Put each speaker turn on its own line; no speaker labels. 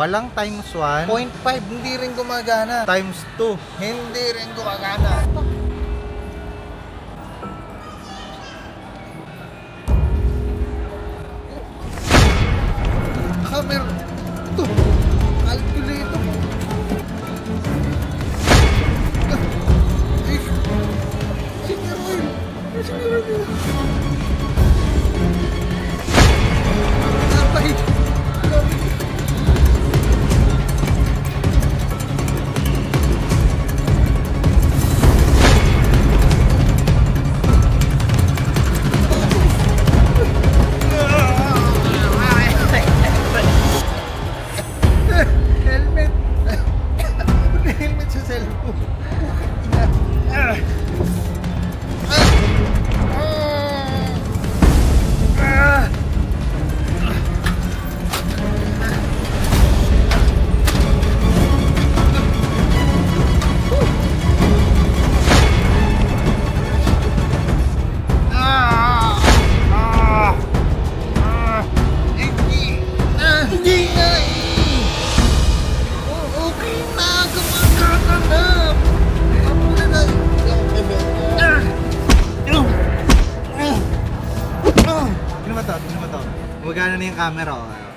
Walang times 1.
0.5, hindi rin gumagana.
Times 2.
Hindi rin gumagana. Camera. Ito. Calculator. Eh, Senior oil. Senior
elmet Ba to? Ano ba to? Gumagana na yung camera. Oh.